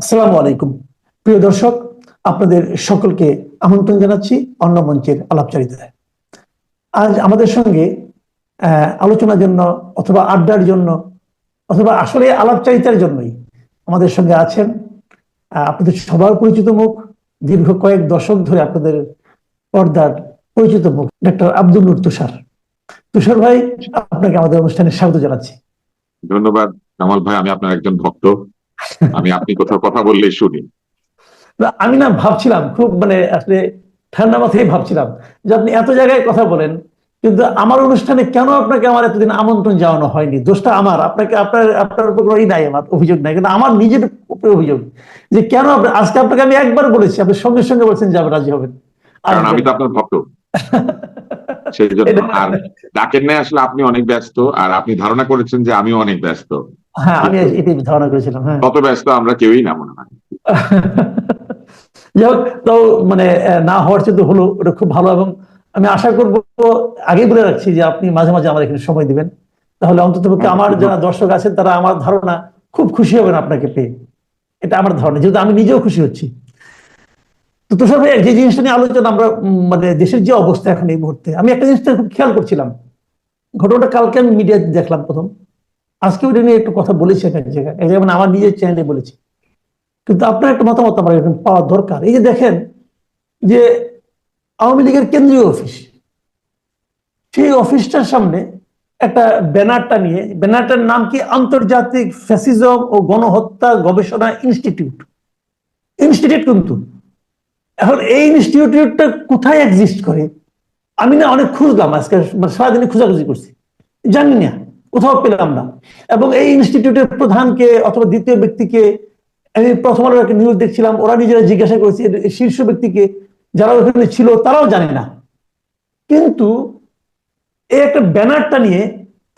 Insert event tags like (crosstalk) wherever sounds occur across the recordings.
আসসালামু আলাইকুম। প্রিয় দর্শক, আপনাদের সকলকে আমন্ত্রণ জানাচ্ছি অন্য মঞ্চের আলাপচারিতায়। আজ আমাদের সঙ্গে আলোচনার জন্য অথবা আড্ডার জন্য অথবা আসলে আলাপচারিতার জন্যই আমাদের সঙ্গে আছেন আপনাদের সবার পরিচিত মুখ, দীর্ঘ কয়েক দশক ধরে আপনাদের পর্দার পরিচিত মুখ ডক্টর আব্দুল নূর তুষার। তুষার ভাই, আপনাকে আমাদের অনুষ্ঠানে স্বাগত জানাচ্ছি। ধন্যবাদ। কামাল ভাই, আমি আপনার একজন ভক্ত। আমি আপনি কোথাও কথা বললেই শুনি। না, আমি না ভাবছিলাম খুব মানে আসলে ঠান্ডা মাথায় ভাবছিলাম যে আপনি এত জায়গায় কথা বলেন কিন্তু আমার অনুষ্ঠানে কেন আপনাকে আমার এতদিন আমন্ত্রণ জানানো হয়নি? দোষটা আমার। আপনাকে আপনার আপনার উপর কোনো নাই আমার অভিযোগ নাই। কিন্তু আমার নিজের উপরে অভিযোগ যে কেন আপনি আজকে আপনাকে আমি একবার বলেছি আপনি সঙ্গে সঙ্গে বলছেন যাবে রাজি হবেন। কারণ আমি তো আপনার ভক্ত। (laughs) সেই জন্য আর ডাকেন নাই আসলে আপনি অনেক ব্যস্ত আর আপনি ধারণা করেছেন যে আমিও অনেক ব্যস্ত। হ্যাঁ আমি এটাই ধারণা করেছিলাম হ্যাঁ। তত ব্যস্ত আমরা কেউই না মনে হয়। যাই হোক তো মানে না হওয়ার চেয়ে হলো ওটা খুব ভালো এবং আমি আশা করব আগেই বলে রাখছি যে আপনি মাঝে মাঝে আমার এখানে সময় দিবেন। তাহলে অন্তত পক্ষে আমার যারা দর্শক আছেন তারা আমার ধারণা খুব খুশি হবেন আপনাকে পেয়ে। এটা আমার ধারণা যেহেতু আমি নিজেও খুশি হচ্ছি। তো তুষার ভাই যে জিনিসটা নিয়ে আলোচনা আমরা মানে দেশের যে অবস্থা এখন এই মুহূর্তে আমি একটা জিনিসটা খুব খেয়াল করছিলাম। ঘটনাটা কালকে আমি মিডিয়াতে দেখলাম প্রথম। আজকে ওটা নিয়ে একটু কথা বলেছি এক জায়গায়। জায়গায় মানে আমার নিজের চ্যানেলে বলেছি। কিন্তু আপনার একটা মতামত আমার এরকম পাওয়া দরকার। এই যে দেখেন যে আওয়ামী লীগের কেন্দ্রীয় অফিস সেই অফিসটার সামনে একটা ব্যানারটা নিয়ে, ব্যানারটার নাম কি? আন্তর্জাতিক ফ্যাসিজম ও গণহত্যা গবেষণা ইনস্টিটিউট। ইনস্টিটিউট কিন্তু। এখন এই ইনস্টিটিউটটা কোথায় এক্সিস্ট করে? আমি না অনেক খুঁজলাম আজকে মানে সারাদিনে খোঁজাখুঁজি করছি। জানি না। কোথাও পেলাম না। এবং এই ইনস্টিটিউটের প্রধানকে অথবা দ্বিতীয় ব্যক্তিকে আমি প্রথম একটা নিউজ দেখছিলাম, ওরা নিজেরা জিজ্ঞাসা করেছে শীর্ষ ব্যক্তিকে যারা ওখানে ছিল তারাও জানে না। কিন্তু এই একটা ব্যানারটা নিয়ে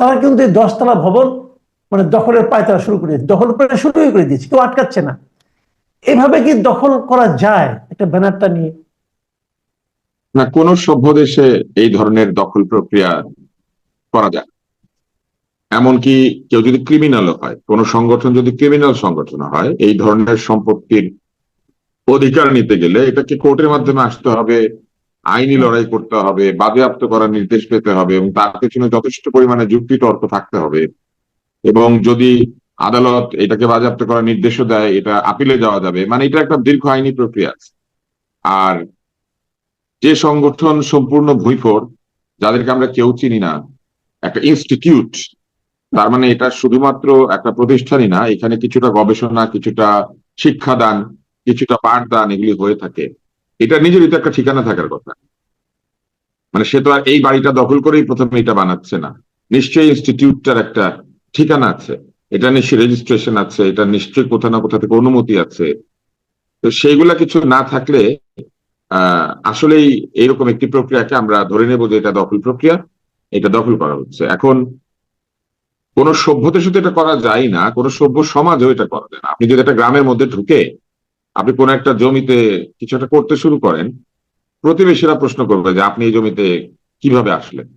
তারা কিন্তু এই দশতলা ভবন মানে দখলের পায় তারা শুরু করে, দখল করে শুরুই করে দিয়েছে, কেউ আটকাচ্ছে না। এভাবে কি দখল করা যায় একটা ব্যানারটা নিয়ে? না, কোন সভ্য দেশে এই ধরনের দখল প্রক্রিয়া করা যায়। এমনকি কেউ যদি ক্রিমিনালও হয়, কোন সংগঠন যদি ক্রিমিনাল সংগঠন হয়, এই ধরনের সম্পত্তির অধিকার নিতে গেলে এটাকে কোর্টের মাধ্যমে আসতে হবে, আইনি লড়াই করতে হবে, বাজেয়াপ্ত করার নির্দেশ পেতে হবে এবং তার পেছনে যথেষ্ট পরিমাণে যুক্তি তর্ক থাকতে হবে এবং যদি আদালত এটাকে বাজেয়াপ্ত করার নির্দেশও দেয়, এটা আপিলে যাওয়া যাবে মানে এটা একটা দীর্ঘ আইনি প্রক্রিয়া আছে। আর যে সংগঠন সম্পূর্ণ ভুইফোর যাদেরকে আমরা কেউ চিনি না, একটা ইনস্টিটিউট তার মানে এটা শুধুমাত্র একটা প্রতিষ্ঠানই না, এখানে কিছুটা গবেষণা, কিছুটা শিক্ষাদান, কিছুটা পাঠদান এগুলি হয়ে থাকে। এটা নিজেরই তো একটা ঠিকানা থাকার কথা। মানে সে তো আর এই বাড়িটা দখল করেই প্রথমে এটা বানাচ্ছে না। নিশ্চয়ই ইনস্টিটিউটটার একটা ঠিকানা আছে। এটা নিশ্চয়ই রেজিস্ট্রেশন আছে, এটা নিশ্চয়ই কোথাও না কোথা থেকে অনুমতি আছে। তো সেইগুলা কিছু না থাকলে আসলেই এরকম একটি প্রক্রিয়াকে আমরা ধরে নেব যে এটা দখল প্রক্রিয়া, এটা দখল করা হচ্ছে। এখন কোন সভ্যতার সাথে এটা করা যায় না কোন সভ্য সমাজও এটা করা যায় না। আপনি যদি একটা গ্রামের মধ্যে ঢুকে আপনি কোন একটা জমিতে কিছু একটা করতে শুরু করেন প্রতিবেশীরা প্রশ্ন করবে যে আপনি এই জমিতে কীভাবে আসলেন?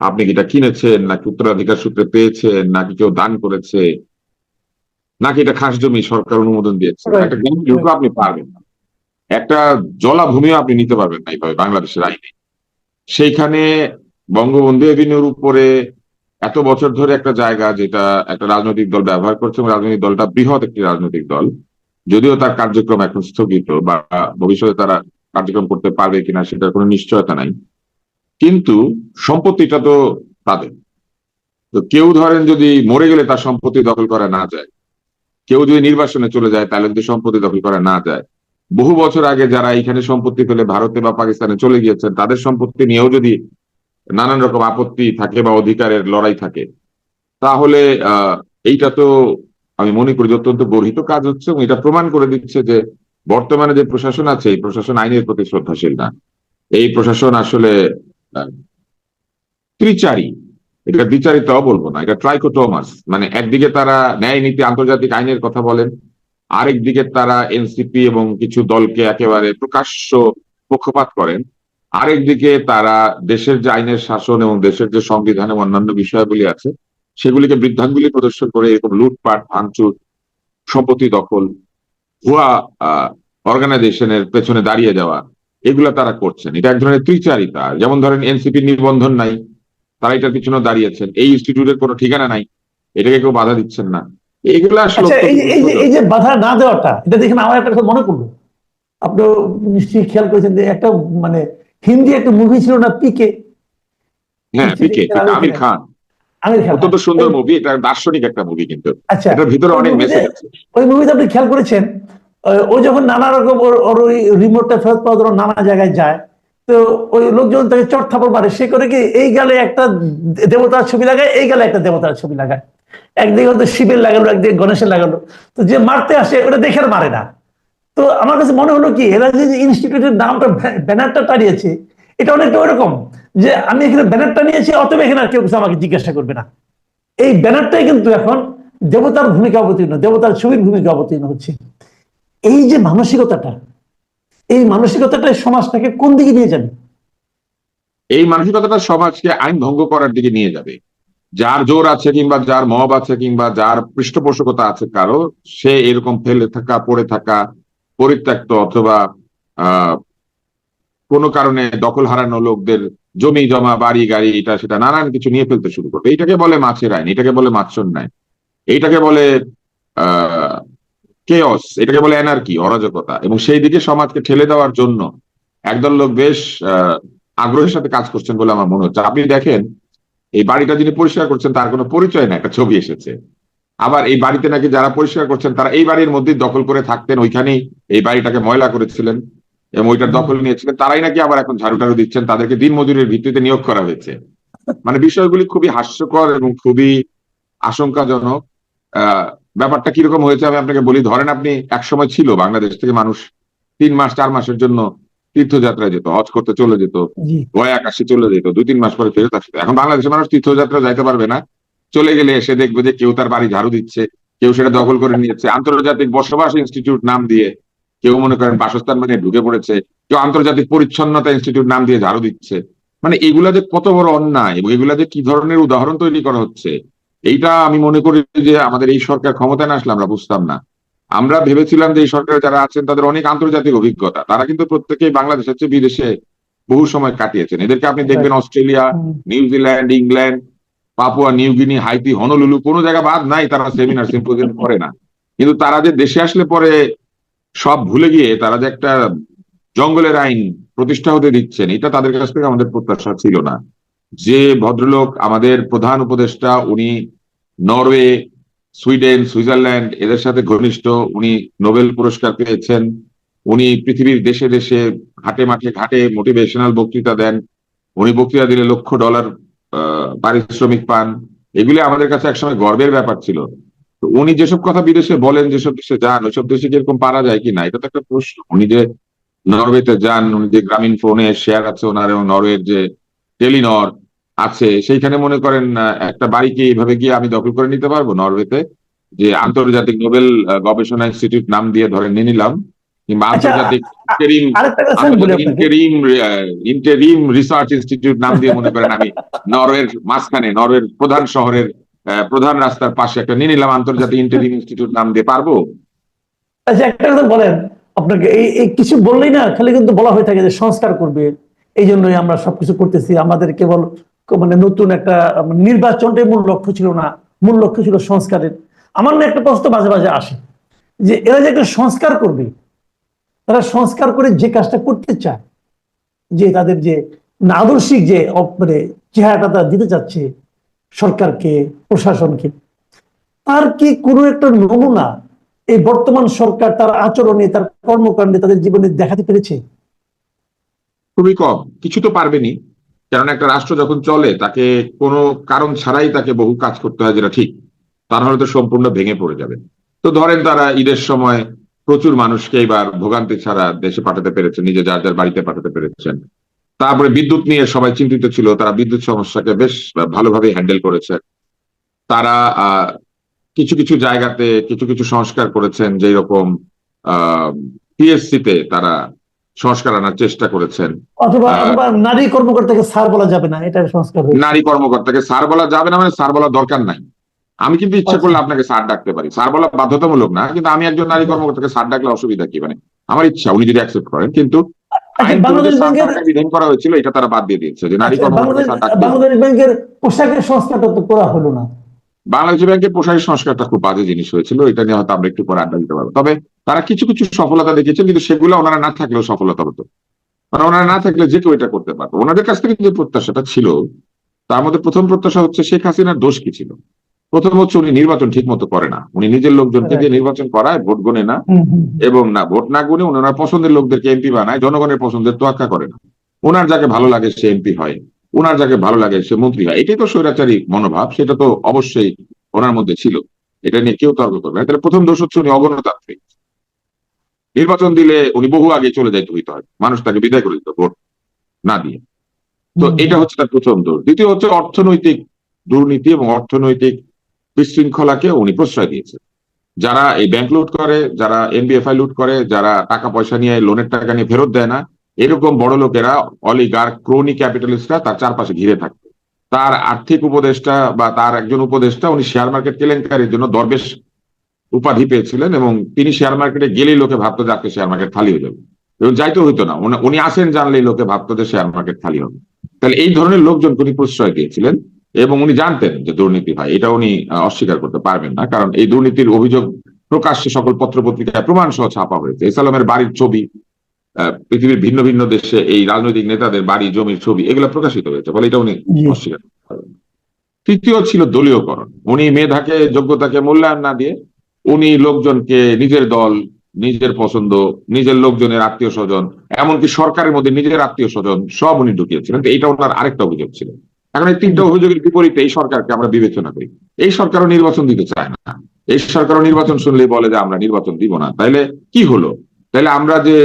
আপনি কি এটা কিনেছেন নাকি উত্তরাধিকার সূত্রে পেয়েছেন নাকি কেউ দান করেছে নাকি এটা খাস জমি সরকার অনুমোদন দিয়েছে. একটা গ্রামে ঢুকে আপনি পারবেন না। একটা জলাভূমিও আপনি নিতে পারবেন না এইভাবে বাংলাদেশের আইনে। সেইখানে বঙ্গবন্ধু এভিনিউর উপরে এত বছর ধরে একটা জায়গা যেটা একটা রাজনৈতিক দল ব্যবহার করছে এবং রাজনৈতিক দলটা বৃহৎ একটি রাজনৈতিক দল। যদিও তার কার্যক্রম এখন স্থগিত বা ভবিষ্যতে তারা কার্যক্রম করতে পারবে কিনা সেটার কোনো নিশ্চয়তা নাই। কিন্তু সম্পত্তিটা তো তাদের। তো কেউ ধরেন যদি মরে গেলে তার সম্পত্তি দখল করা না যায়, কেউ যদি নির্বাসনে চলে যায় তাহলে যদি সম্পত্তি দখল করা না যায়, বহু বছর আগে যারা এখানে সম্পত্তি পেলে ভারতে বা পাকিস্তানে চলে গিয়েছেন, তাদের সম্পত্তি নিয়েও যদি নানান রকম আপত্তি থাকে বা অধিকারের লড়াই থাকে। তাহলে এইটা তো আমি মনে করি অত্যন্ত গর্হিত কাজ হচ্ছে এবং এটা প্রমাণ করে দিচ্ছে যে বর্তমানে যে প্রশাসন আছে, এই প্রশাসন আইনের প্রতি শ্রদ্ধাশীল না। এই প্রশাসন আসলে ত্রিচারী এটা দ্বিচারিতাও বলব না, এটা ট্রাইকোটোমাস। মানে একদিকে তারা ন্যায় নীতি আন্তর্জাতিক আইনের কথা বলেন আরেক দিকে তারা এনসিপি এবং কিছু দলকে একেবারে প্রকাশ্য পক্ষপাত করেন। আরেক দিকে তারা দেশের যে আইনের শাসন এবং দেশের যে সংবিধান এবং অন্যান্য বিষয়গুলি আছে সেগুলিকে বৃদ্ধাঙ্গুলি প্রদর্শন করে এরকম লুটপাট ভাঙচুর সম্পত্তি দখল ভুয়া অর্গানাইজেশনের পেছনে দাঁড়িয়ে যাওয়া এগুলা তারা করছেন। এটা এক ধরনের ত্রিচারিতা। যেমন ধরেন এনসিপি নিবন্ধন নাই তারা এটার পিছনে দাঁড়িয়েছেন। এই ইনস্টিটিউটের কোনো ঠিকানা নাই এটাকে কেউ বাধা দিচ্ছেন না। এগুলো আসলে আচ্ছা এই যে এই বাধা না দেওয়াটা এটা দেখেন আমার একটা কথা মনে করল আপনি নিশ্চয়ই খেয়াল করেছেন যে একটা মানে হিন্দি একটা মুভি ছিল না পিকে হ্যাঁ পিকে আমির খান। অত্যন্ত সুন্দর মুভি এটা দার্শনিক একটা মুভি কিন্তু। আচ্ছা এটার ভিতরে অনেক মেসেজ আছে। ওই মুভিতে আপনি খেয়াল করেছেন? ও যখন নানা রকম ওর ওই রিমোটটা ফেরত পাওয়ার জন্য নানা জায়গায় যায় তো ওই লোকজন তাকে চট থাপড় মারে। সে করে কি এই গালে একটা দেবতার ছবি লাগায় এই গালে একটা দেবতার ছবি লাগায়। একদিকে হয়তো শিবের লাগালো একদিকে গণেশের লাগালো। তো যে মারতে আসে ওটা দেখে মারে না। তো আমার কাছে মনে হলো কি এরা যে ইনস্টিটিউটের নামটা ব্যানারটা টানিয়েছে এটা অনেকটা ওরকম যে আমি এখানে ব্যানারটা নিয়েছি, অতএব এখানে আর কেউ কিছু আমাকে জিজ্ঞাসা করবে না। এই ব্যানারটাই কিন্তু এখন দেবতার ভূমিকা অবতীর্ণ, দেবতার ছবির ভূমিকা অবতীর্ণ হচ্ছে। এই যে মানসিকতাটা, এই মানসিকতাটা সমাজটাকে কোন দিকে নিয়ে যাবে? এই মানসিকতাটা সমাজকে আইন ভঙ্গ করার দিকে নিয়ে যাবে। যার জোর আছে কিংবা যার মব আছে কিংবা যার পৃষ্ঠপোষকতা আছে কারও, সে এরকম ফেলে থাকা, পড়ে থাকা পরিত্যক্ত অথবা কোনো কারণে দখল হারানো লোকদের জমি জমা, বাড়ি, গাড়ি এটা সেটা নানান কিছু নিয়ে ফেলতে শুরু করবে এইটাকে বলে মাছের আইন, এটাকে বলে মাছর নাই এইটাকে বলে কেয়স এটাকে বলে এনার্কি অরাজকতা। এবং সেই দিকে সমাজকে ঠেলে দেওয়ার জন্য একদল লোক বেশ আগ্রহের সাথে কাজ করছেন বলে আমার মনে হচ্ছে। আপনি দেখেন, এই বাড়িটা যিনি পরিষ্কার করছেন, তার কোনো পরিচয় না একটা ছবি এসেছে। আবার এই বাড়িতে নাকি যারা পরিষ্কার করছেন তারা এই বাড়ির মধ্যে দখল করে থাকতেন ওইখানেই এই বাড়িটাকে ময়লা করেছিলেন এবং ওইটার দখল নিয়েছিলেন। তারাই নাকি আবার এখন ঝাড়ু টাড়ু দিচ্ছেন তাদেরকে দিন মজুরির ভিত্তিতে নিয়োগ করা হয়েছে। মানে বিষয়গুলি খুবই হাস্যকর এবং খুবই আশঙ্কাজনক। আহ ব্যাপারটা কীরকম হয়েছে আমি আপনাকে বলি ধরেন আপনি এক সময় ছিল বাংলাদেশ থেকে মানুষ তিন মাস চার মাসের জন্য তীর্থযাত্রায় যেত হজ করতে চলে যেত গয়া আকাশে চলে যেত দুই তিন মাস পরে ফেরত আসতো। এখন বাংলাদেশের মানুষ তীর্থযাত্রা যাইতে পারবে না। চলে গেলে এসে দেখবে যে কেউ তার বাড়ি ঝাড়ু দিচ্ছে কেউ সেটা দখল করে নিয়েছে। আন্তর্জাতিক বসবাস ইনস্টিটিউট নাম দিয়ে কেউ মনে করেন বাসস্থান মানে ঢুকে পড়েছে কেউ আন্তর্জাতিক পরিচ্ছন্নতা ইনস্টিটিউট নাম দিয়ে ঝাড়ু দিচ্ছে। মানে এগুলা যে কত বড় অন্যায় এবং এগুলা যে কি ধরনের উদাহরণ তৈরি করা হচ্ছে এইটা আমি মনে করি যে আমাদের এই সরকার ক্ষমতায় না আসলে আমরা বুঝতাম না। আমরা ভেবেছিলাম যে এই সরকারে যারা আছেন তাদের অনেক আন্তর্জাতিক অভিজ্ঞতা। তারা কিন্তু প্রত্যেকেই বাংলাদেশের চেয়ে বিদেশে বহু সময় কাটিয়েছেন। এদেরকে আপনি দেখবেন Australia New Zealand England Papua New Guinea Haiti, Honolulu, কোনো জায়গা বাদ নাই, তারা সেমিনার সিম্পোজিয়াম করে না। কিন্তু তারা যে দেশে আসলে পরে সব ভুলে গিয়ে তারা যে একটা জঙ্গলের আইন প্রতিষ্ঠা হতে দিচ্ছেন, এটা তাদের কাছ থেকে আমাদের প্রত্যাশা ছিল না। যে ভদ্রলোক আমাদের প্রধান উপদেষ্টা, উনি নরওয়ে, সুইডেন, সুইজারল্যান্ড, এদের সাথে ঘনিষ্ঠ, উনি নোবেল পুরস্কার পেয়েছেন, উনি পৃথিবীর দেশে দেশে হাটে মাঠে ঘাটে মোটিভেশনাল বক্তৃতা দেন, উনি বক্তৃতা দিলে লক্ষ ডলার পারিশ্রমিক পান, এগুলি আমাদের কাছে একসময় গর্বের ব্যাপার ছিল। তো উনি যেসব কথা বিদেশে বলেন, যেসব দেশে যান, ওইসব দেশে কীরকম পারা যায় কি না, এটা তো একটা প্রশ্ন। উনি যে নরওয়েতে যান, উনি যে গ্রামীণ ফোনে শেয়ার আছে ওনার এবং নরওয়ের যে টেলিনর আছে, সেইখানে মনে করেন একটা বাড়িকে এইভাবে গিয়ে আমি দখল করে নিতে পারব নরওয়েতে। যে আন্তর্জাতিক নোবেল গবেষণা ইনস্টিটিউট নাম দিয়ে ধরে নিয়ে নিলাম। কিংবা আচ্ছা, আন্তর্জাতিক ইন্টারিম আরেকটা কথা আমি বলি আপনাকে। ইন্টারিম ইন্টারিম রিসার্চ ইনস্টিটিউট নাম দিয়ে মনে করেন আমি নরওয়ের মাঝখানে নরওয়ের প্রধান শহরের প্রধান রাস্তার পাশে একটা নিয়ে নিলাম আন্তর্জাতিক ইন্টারিম ইনস্টিটিউট নাম দিয়ে পারব? আচ্ছা একটা কথা বলেন। আপনাকে এই কিছু বললেই না খালি কিন্তু বলা হয়ে থাকে যে সংস্কার করবে। এই জন্যই আমরা সবকিছু করতেছি। আমাদের কেবল মানে নতুন একটা নির্বাচনটাই মূল লক্ষ্য ছিল না। মূল লক্ষ্য ছিল সংস্কারের। আমার না একটা প্রশ্ন মাঝে মাঝে আসে যে এরা যে একটা সংস্কার করবে তারা সংস্কার করে যে কাজটা করতে চায়, যে তাদের যে আদর্শিক যে মানে চেহারাটা তারা দিতে চাচ্ছে সরকারকে, প্রশাসনকে, তার কি কোনো একটা নমুনা এই বর্তমান সরকার তার আচরণে, তার কর্মকাণ্ডে তাদের জীবনে দেখাতে পেরেছে? খুবই কম, কিছু তো পারবেনি। কারণ একটা রাষ্ট্র যখন চলে, তাকে কোনো কারণ ছাড়াই তাকে বহু কাজ করতে হয় যেটা ঠিক। তা নাহলে তো সম্পূর্ণ ভেঙে পড়ে যাবে। তো ধরেন তারা ঈদের সময় প্রচুর মানুষকে এবার ভোগান্তি ছাড়া দেশে পাঠাতে পেরেছেন নিজে যার যার বাড়িতে পাঠাতে পেরেছেন। তারপরে বিদ্যুৎ নিয়ে সবাই চিন্তিত ছিল তারা বিদ্যুৎ সমস্যাকে বেশ ভালোভাবে হ্যান্ডেল করেছে। তারা আহ কিছু কিছু জায়গাতে কিছু কিছু সংস্কার করেছেন যেই রকম আহ পিএসসি তে তারা সংস্কার আনার চেষ্টা করেছেন। অথবা নারী কর্মকর্তাকে স্যার বলা যাবে না এটা সংস্কার নারী কর্মকর্তাকে স্যার বলা যাবে না মানে স্যার বলার দরকার নাই। আমি কিন্তু ইচ্ছা আচ্ছা। করলে আপনাকে স্যার ডাকতে পারি। স্যার বলা বাধ্যতামূলক না কিন্তু আমি একজন নারী কর্মকর্তাকে স্যার ডাকলে অসুবিধা কি? মানে আমার ইচ্ছা উনি যদি অ্যাকসেপ্ট করেন কিন্তু আচ্ছা, বিধান করা হয়েছিল এটা তারা বাদ দিয়ে দিয়েছে যে নারী আচ্ছা, বাংলাদেশ ব্যাংকের পোশাকের সংস্কারটা তো করা হলো না। বাংলাদেশ ব্যাংকের পোশাকের সংস্কারটা খুব বাজে জিনিস হয়েছিল এটা নিয়ে হয়তো আমরা একটু পরে আড্ডা দিতে পারব। তবে তারা কিছু কিছু সফলতা দেখিয়েছেন কিন্তু সেগুলো ওনারা না থাকলেও সফলতা হতো। কারণ ওনারা না থাকলে যে কেউ এটা করতে পারতো। ওনাদের কাছ থেকে যে প্রত্যাশাটা ছিল তার মধ্যে প্রথম প্রত্যাশা হচ্ছে শেখ হাসিনার দোষ কি ছিল? প্রথম হচ্ছে উনি নির্বাচন ঠিক মতো করে না। উনি নিজের লোকজনকে দিয়ে নির্বাচন করায় ভোট গণে না এবং না ভোট না গুনে ওনার পছন্দের লোকদেরকে এমপি বানায় জনগণের পছন্দের তোয়াক্কা করে না। ওনার যাকে ভালো লাগে সে এমপি হয় ওনার যাকে ভালো লাগে সে মন্ত্রী হয়। এটাই তো স্বৈরাচারী মনোভাব সেটা তো অবশ্যই ওনার মধ্যে ছিল। এটা নিয়ে কেউ তর্ক করবে না। তাহলে প্রথম দোষ হচ্ছে উনি অগণতান্ত্রিক। নির্বাচন দিলে উনি বহু আগে চলে যাইতে হইতে হয়। মানুষ তাকে বিদায় করে দিত ভোট না দিয়ে। তো এটা হচ্ছে তার প্রথম দোষ। দ্বিতীয় হচ্ছে অর্থনৈতিক দুর্নীতি এবং অর্থনৈতিক বিশৃঙ্খলাকে উনি প্রশ্রয় দিয়েছেন। যারা এই ব্যাংক লুট করে, যারা এনবিএফআই লুট করে, যারা টাকা পয়সা নিয়ে লোনের টাকা নিয়ে ফেরত দেয় না, এরকম বড় লোকেরা অলিগার ক্রোনি ক্যাপিটালিস্টরা তার চারপাশে ঘিরে থাকতো তার আর্থিক উপদেষ্টা বা তার একজন উপদেষ্টা, উনি শেয়ার মার্কেট কেলেঙ্কারির জন্য দরবেশ উপাধি পেয়েছিলেন এবং তিনি শেয়ার মার্কেটে গেলেই লোকে ভাবতো যে আজকে শেয়ার মার্কেট খালি হয়ে যাবে। এবং যাইতে হইতো না, উনি- উনি আসেন জানলেই লোকে ভাবতো যে শেয়ার মার্কেট খালি হবে। তাহলে এই ধরনের লোকজন উনি প্রশ্রয় দিয়েছিলেন। এবং উনি জানতেন যে দুর্নীতি হয় এটা উনি অস্বীকার করতে পারবেন না। কারণ এই দুর্নীতির অভিযোগ প্রকাশ্যে সকল পত্র পত্রিকায় প্রমাণ সহ ছাপা হয়েছে। ইসলামের বাড়ির ছবি পৃথিবীর ভিন্ন ভিন্ন দেশে এই রাজনৈতিক নেতাদের বাড়ি জমির ছবি এগুলো প্রকাশিত হয়েছে ফলে এটা উনি অস্বীকার করতে পারবেন তৃতীয় ছিল দলীয়করণ। উনি মেধাকে যোগ্যতাকে মূল্যায়ন না দিয়ে উনি লোকজনকে নিজের দল নিজের পছন্দ নিজের লোকজনের আত্মীয় স্বজন এমনকি সরকারের মধ্যে নিজের আত্মীয় স্বজন সব উনি ঢুকিয়েছিলেন। তো এটা ওনার আরেকটা অভিযোগ ছিল। এখন এই তিনটা অভিযোগের বিপরীতে এই সরকারকে আমরা বিবেচনা করি। এই সরকারও নির্বাচন দিতে চায় না। এই সরকারও নির্বাচন শুনলেই বলে যে আমরা নির্বাচন দিব না। তাইলে কি হলো? তাইলে আমরা যে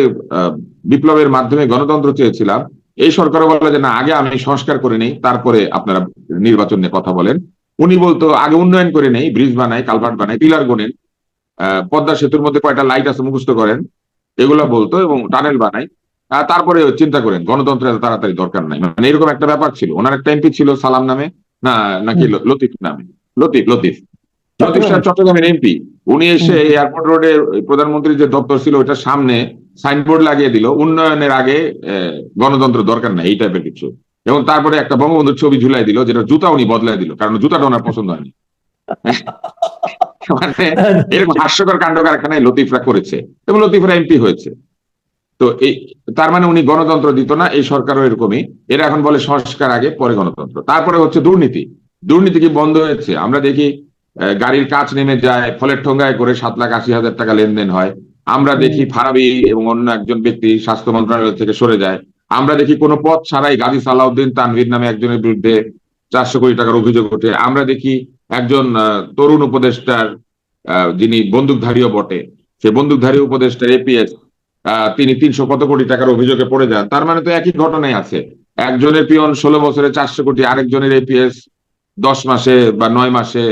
বিপ্লবের মাধ্যমে গণতন্ত্র চেয়েছিলাম, এই সরকারও বলে যে না, আগে আমি সংস্কার করে নেই, তারপরে আপনারা নির্বাচন নিয়ে কথা বলেন। উনি বলতো, আগে উন্নয়ন করে নেই, ব্রিজ বানাই কালভার্ট বানাই পিলার গোনেন পদ্মা সেতুর মধ্যে কয়টা লাইট আছে মুখস্থ করেন, এগুলা বলতো এবং টানেল বানাই তারপরে চিন্তা করেন গণতন্ত্রের এত তাড়াতাড়ি দরকার নাই। মানে এরকম একটা ব্যাপার ছিল। ওনার একটা এমপি ছিল সালাম নামে না নাকি লতিফ নামে। লতিফ লতিফ। লতিফ সাহেব চট্টগ্রামের এমপি উনি এসে এয়ারপোর্ট রোডে প্রধানমন্ত্রীর যে দপ্তর ছিল ওটার সামনে সাইনবোর্ড লাগিয়ে দিল উন্নয়নের আগে গণতন্ত্র দরকার নাই এই টাইপের কিছু। এবং তারপরে একটা বঙ্গবন্ধুর ছবি ঝুলাই দিল যেটা জুতা উনি বদলাই দিল কারণ জুতাটা ওনার পছন্দ হয়নি। (laughs) মানে এরকম হাস্যকর কাণ্ড কারখানায় লতিফরা করেছে। এবং লতিফরা এমপি হয়েছে। তো এই তার মানে উনি গণতন্ত্র দিত না এই সরকারও এরকমই। এরা এখন বলে সংস্কার আগে পরে গণতন্ত্র। তারপরে হচ্ছে দুর্নীতি। দুর্নীতি কি বন্ধ হয়েছে? আমরা দেখি গাড়ির কাজ নেমে যায় ফলের ঠোঙ্গায় করে সাত লাখ আশি হাজার টাকা লেনদেন হয়। আমরা দেখি ফারাবি এবং অন্য একজন ব্যক্তি স্বাস্থ্য মন্ত্রণালয় থেকে সরে যায়। আমরা দেখি কোনো পথ ছাড়াই গাজী সালাউদ্দিন তানভীর নামে একজনের বিরুদ্ধে চারশো কোটি টাকার অভিযোগ ওঠে। আমরা দেখি একজন আহ, তরুণ উপদেষ্টার আহ, যিনি বন্দুকধারীও বটে। সে বন্দুকধারী উপদেষ্টার এপিএস তিনি তিনশো কত কোটি টাকার অভিযোগে পড়ে যান। তার মানে তো একই ঘটনাই আছে। একজনের পিয়ন ষোলো বছরে চারশো কোটি, আরেকজনের এপিএস দশ মাসে বা নয় মাসে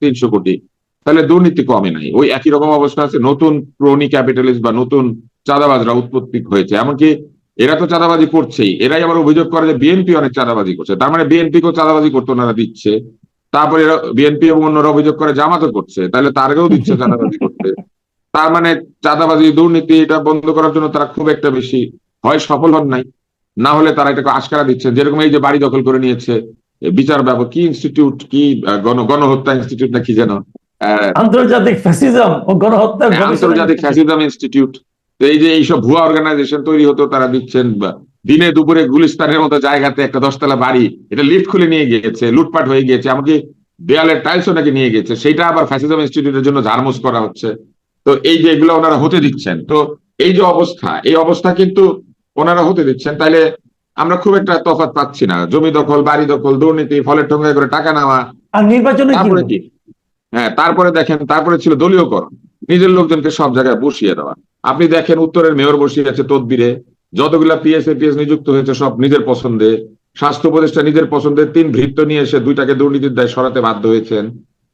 তিনশো কোটি। তাহলে দুর্নীতি কমে নাই। ওই একই রকম অবস্থা আছে। নতুন ক্রোনি ক্যাপিটালিস্ট বা নতুন চাঁদাবাজরা উৎপত্তি হয়েছে। এমনকি এরা তো চাঁদাবাজি করছেই। এরাই আবার অভিযোগ করে যে বিএনপি অনেক চাঁদাবাজি করছে। তার মানে বিএনপি কেও চাঁদাবাজি করতে ওনারা দিচ্ছে। তারপরে বিএনপি এবং অন্যরা অভিযোগ করে জামাতও করছে। তাহলে তার আগেও দিচ্ছে চাঁদাবাজি করতে। তার মানে চাঁদাবাজি দুর্নীতি এটা বন্ধ করার জন্য তারা খুব একটা বেশি হয় সফল হন নাই। না হলে তারা এটাকে আশকারা দিচ্ছে। যেরকম এই যে বাড়ি দখল করে নিয়েছে বিচার ব্যবস্থা কি ইনস্টিটিউট কি গণ গণহত্যা ইনস্টিটিউট না কি যেন আন্তর্জাতিক ফ্যাসিজম ও গণহত্যা হ্যাঁ, আন্তর্জাতিক ফ্যাসিজম ইনস্টিটিউট তো এই যে এইসব ভুয়া অর্গানাইজেশন তৈরি হতো তারা দিচ্ছেন দিনে দুপুরে গুলিস্তানের মতো জায়গাতে একটা দশতলা বাড়ি এটা লিফট খুলে নিয়ে গিয়েছে লুটপাট হয়ে গিয়েছে এমনকি দেয়ালের টাইলসও নাকি নিয়ে গেছে সেটা আবার ফ্যাসিজম ইনস্টিটিউটের জন্য ঝাড়মুছ করা হচ্ছে। তো এই যে এগুলো ওনারা হতে দিচ্ছেন তো এই যে অবস্থা এই অবস্থা কিন্তু ওনারা হতে দিচ্ছেন। তাইলে আমরা খুব একটা তফাৎ পাচ্ছি না। জমি দখল বাড়ি দখল দুর্নীতি ফলের ঠোঙ্গায় করে টাকা নেওয়া। আর নির্বাচনে তারপরে কি? হ্যাঁ তারপরে দেখেন তারপরে ছিল দলীয়করণ। নিজের লোকজনকে সব জায়গায় বসিয়ে দেওয়া। আপনি দেখেন উত্তরের মেয়র বসিয়ে আছে তদবিরে। যতগুলা পিএস এপিএস নিযুক্ত হয়েছে সব নিজের পছন্দে। স্বাস্থ্য উপদেষ্টা নিজের পছন্দের তিন ভৃত্য নিয়ে এসে দুইটাকে দুর্নীতির দায় সরাতে বাধ্য হয়েছেন।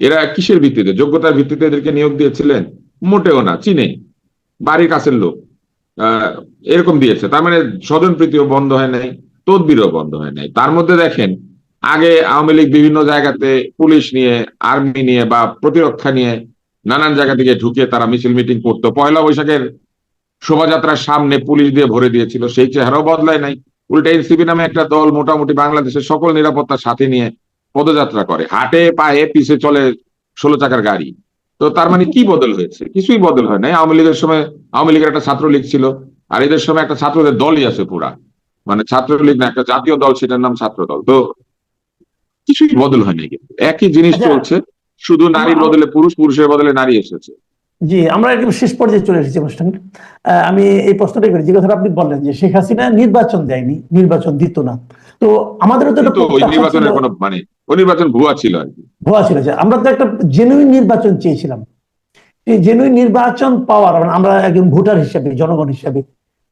এরা কিসের ভিত্তিতে? যোগ্যতার ভিত্তিতে এদেরকে নিয়োগ দিয়েছিলেন? মোটেও না, চিনে। বাড়ির কাছের লোক। এরকম দিয়েছে। তার মানে স্বজন প্রীতিও বন্ধ হয় নাই, তদবিরও বন্ধ হয় নাই। তার মধ্যে দেখেন, আগে আওয়ামী লীগ বিভিন্ন জায়গাতে পুলিশ নিয়ে, আর্মি নিয়ে বা প্রতিরক্ষা নিয়ে নানান জায়গা থেকে ঢুকে তারা মিছিল মিটিং করতো। পয়লা বৈশাখের শোভাযাত্রার সামনে পুলিশ দিয়ে ভরে দিয়েছিল। সেই চেহারাও বদলায় নাই। উল্টা এনসিপি নামে একটা দল মোটামুটি বাংলাদেশের সকল নিরাপত্তার সাথে নিয়ে পদযাত্রা করে। হাটে, পায়ে, পিছে চলে ষোলো চাকার গাড়ি। তো তার মানে কি বদল হয়েছে? কিছুই বদল হয় নাই। আওয়ামী লীগের সময় আওয়ামী লীগের একটা ছাত্রলীগ ছিল আর এদের সময় একটা ছাত্রদের দলই আছে পুরা। মানে ছাত্রলীগ না একটা জাতীয় দল সেটার নাম ছাত্র দল তো কিছুই বদল হয়নি কিন্তু। একই জিনিস আচ্ছা। চলছে শুধু নারীর বদলে পুরুষ পুরুষের বদলে নারী এসেছে। জি আমরা একদম শেষ পর্যায়ে চলে এসেছি অনুষ্ঠান আহ, আমি এই প্রশ্নটাই করি যে কথাটা আপনি বললেন যে শেখ হাসিনা নির্বাচন দেয়নি নির্বাচন দিত না। তো আমাদেরও তো নির্বাচনের কোনো মানে নির্বাচন ভুয়া ছিল আর কি। ভুয়া ছিল আমরা তো একটা জেনুইন নির্বাচন চেয়েছিলাম। এই জেনুইন নির্বাচন পাওয়ার মানে আমরা একজন ভোটার হিসেবে জনগণ হিসেবে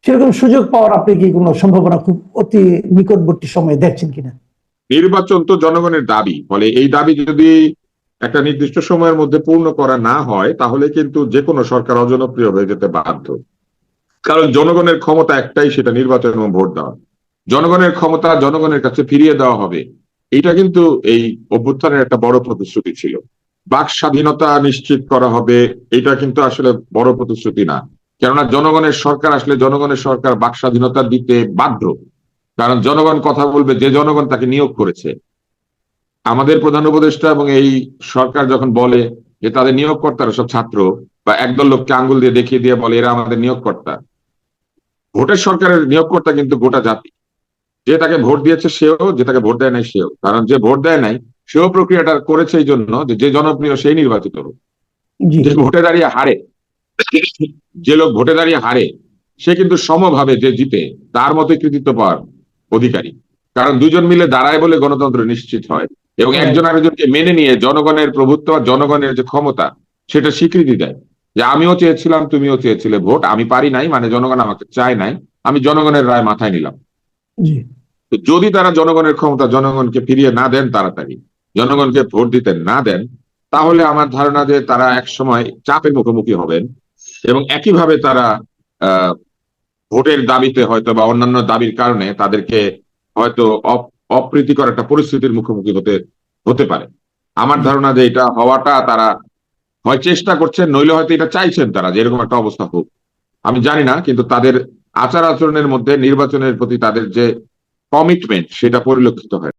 সেরকম সুযোগ পাওয়ার আপনি কি কোনো সম্ভাবনা খুব অতি নিকটবর্তী সময়ে দেখছেন কিনা? নির্বাচন তো জনগণের দাবি ফলে এই দাবি যদি একটা নির্দিষ্ট সময়ের মধ্যে পূর্ণ করা না হয় তাহলে কিন্তু যে কোনো সরকার অজনপ্রিয় হয়ে যেতে বাধ্য। কারণ জনগণের ক্ষমতা একটাই সেটা নির্বাচন এবং ভোট দেওয়া। জনগণের ক্ষমতা জনগণের কাছে ফিরিয়ে দেওয়া হবে। এটা কিন্তু এই অভ্যুত্থানের একটা বড় প্রতিশ্রুতি ছিল। বাক স্বাধীনতা নিশ্চিত করা হবে, এটা কিন্তু আসলে বড় প্রতিশ্রুতি না। কেননা জনগণের সরকার আসলে জনগণের সরকার বাক স্বাধীনতা দিতে বাধ্য। কারণ জনগণ কথা বলবে, যে জনগণ তাকে নিয়োগ করেছে। আমাদের প্রধান উপদেষ্টা এবং এই সরকার যখন বলে যে তাদের নিয়োগকর্তারা সব ছাত্র বা একদল লোককে আঙ্গুল দিয়ে দেখিয়ে দিয়ে বলে, এরা আমাদের নিয়োগকর্তা। ভোটের সরকারের নিয়োগকর্তা কিন্তু গোটা জাতি। যে তাকে ভোট দিয়েছে সেও যে তাকে ভোট দেয় নাই সেও। কারণ যে ভোট দেয় নাই সেও প্রক্রিয়াটা করেছে এই জন্য যে জনপ্রিয় সেই নির্বাচিত হোক যে ভোটে দাঁড়িয়ে হারে যে লোক ভোটে দাঁড়িয়ে হারে সে কিন্তু সমভাবে যে জিতে তার মতো কৃতিত্ব পাওয়ার অধিকারী। কারণ দুজন মিলে দাঁড়ায় বলে গণতন্ত্র নিশ্চিত হয়। এবং হ্যাঁ। একজন আরেকজনকে মেনে নিয়ে জনগণের প্রভুত্ব আর জনগণের যে ক্ষমতা সেটা স্বীকৃতি দেয়। যে আমিও চেয়েছিলাম তুমিও চেয়েছিলে ভোট আমি পারি নাই মানে জনগণ আমাকে চায় নাই আমি জনগণের রায় মাথায় নিলাম। জি। তো যদি তারা জনগণের ক্ষমতা জনগণকে ফিরিয়ে না দেন তাড়াতাড়ি, জনগণকে ভোট দিতে না দেন, তাহলে আমার ধারণা যে তারা এক সময় চাপের মুখোমুখি হবেন এবং একইভাবে তারা ভোটের দাবিতে হয়তো বা অন্যান্য দাবির কারণে তাদেরকে হয়তো অপ- অপ্রীতিকর একটা পরিস্থিতির মুখোমুখি হতে হতে পারে। আমার ধারণা যে এটা হওয়াটা তারা হয় চেষ্টা করছেন, নইলে হয়তো এটা চাইছেন তারা যে এরকম একটা অবস্থা হোক। আমি জানি না, কিন্তু তাদের আচার আচরণের মধ্যে নির্বাচনের প্রতি তাদের যে কমিটমেন্ট সেটা পরিলক্ষিত হয়।